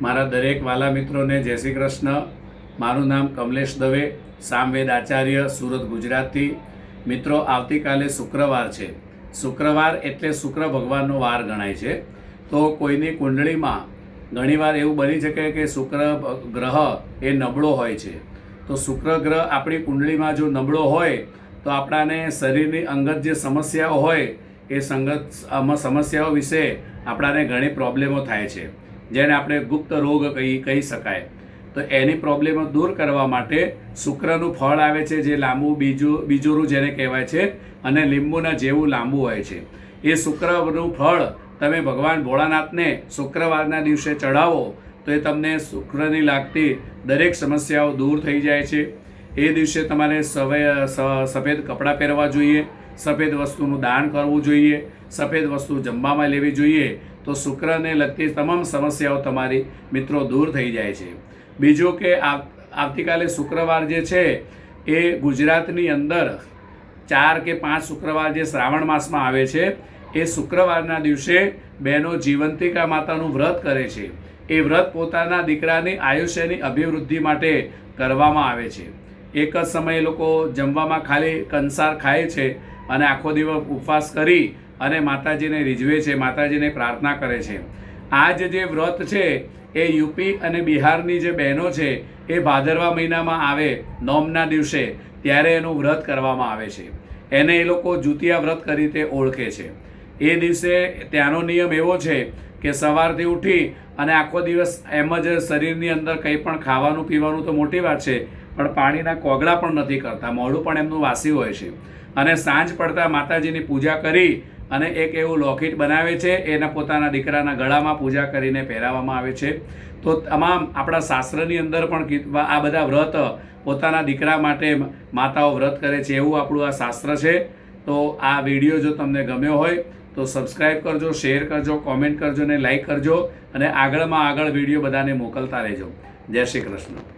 મારા દરેક વાલા મિત્રોને જય શ્રી કૃષ્ણ. મારું નામ કમલેશ દવે, સામવેદ આચાર્ય, સુરત, ગુજરાતથી. મિત્રો, આવતીકાલે શુક્રવાર છે. શુક્રવાર એટલે શુક્ર ભગવાનનો વાર ગણાય છે. તો કોઈની કુંડળીમાં ઘણીવાર એવું બની શકે કે શુક્ર ગ્રહ એ નબળો હોય છે. તો શુક્ર ગ્રહ આપણી કુંડળીમાં જો નબળો હોય, તો આપણાને શરીરની અંગત જે સમસ્યાઓ હોય, એ સંગત સમસ્યાઓ વિશે આપણાને ઘણી પ્રોબ્લેમો થાય છે. જેને આપણે ગુપ્ત રોગ કહી કહી શકાય. તો એની પ્રોબ્લેમો દૂર કરવા માટે શુક્રનું ફળ આવે છે, જે લાંબુ બીજું બીજોરું જેને કહેવાય છે, અને લીંબુના જેવું લાંબુ હોય છે. એ શુક્રનું ફળ તમે ભગવાન ભોળાનાથને શુક્રવારના દિવસે ચડાવો તો એ તમને શુક્રની લાગતી દરેક સમસ્યાઓ દૂર થઈ જાય છે. એ દિવસે તમારે સવે સફેદ કપડાં પહેરવા જોઈએ, સફેદ વસ્તુનું દાન કરવું જોઈએ, સફેદ વસ્તુ જમવામાં લેવી જોઈએ તો શુક્રને લગતી તમામ સમસ્યાઓ તમારી મિત્રો દૂર થઈ જાય છે. બીજું કે આવ- આવતીકાલે શુક્રવાર જે છે, એ ગુજરાતની અંદર ચાર કે પાંચ શુક્રવાર જે શ્રાવણ માસમાં આવે છે, એ શુક્રવારના દિવસે બહેનો જીવંતિકા માતાનું વ્રત કરે છે. એ વ્રત પોતાના દીકરાની આયુષ્યની અભિવૃદ્ધિ માટે કરવામાં આવે છે. એક જ સમયે લોકો જમવામાં ખાલી કંસાર ખાય છે અને આખો દિવસ ઉપવાસ કરી અને માતાજીને રીઝવે છે, માતાજીને પ્રાર્થના કરે છે. આજ જે વ્રત છે, એ યુપી અને બિહારની જે બહેનો છે, એ ભાદરવા મહિનામાં આવે, નોમના દિવસે, ત્યારે એનું વ્રત કરવામાં આવે છે. એને એ લોકો જુતિયા વ્રત કરી તે ઓળખે છે. એ દિવસે ત્યાંનો નિયમ એવો છે કે સવારથી ઉઠી અને આખો દિવસ એમ જ શરીરની અંદર કંઈ પણ ખાવાનું પીવાનું તો મોટી વાત છે, પણ પાણીના કોગળા પણ નથી કરતા. મોઢું પણ એમનું વાસી હોય છે. અને સાંજ પડતા માતાજીની પૂજા કરી અને એક એવું લોકેટ બનાવે છે, એના પોતાના દીકરાના ગળામાં પૂજા કરીને પહેરાવવામાં આવે છે. તો તમામ આપણા શાસ્ત્રની અંદર પણ આ બધા વ્રત પોતાના દીકરા માટે માતાઓ વ્રત કરે છે, એવું આપણું આ શાસ્ત્ર છે. તો આ વીડિયો જો તમને ગમ્યો હોય, તો સબસ્ક્રાઈબ કરજો, શેર કરજો, કોમેન્ટ કરજો ને લાઈક કરજો અને આગળમાં આગળ વીડિયો બધાને મોકલતા રહેજો. જય શ્રી કૃષ્ણ.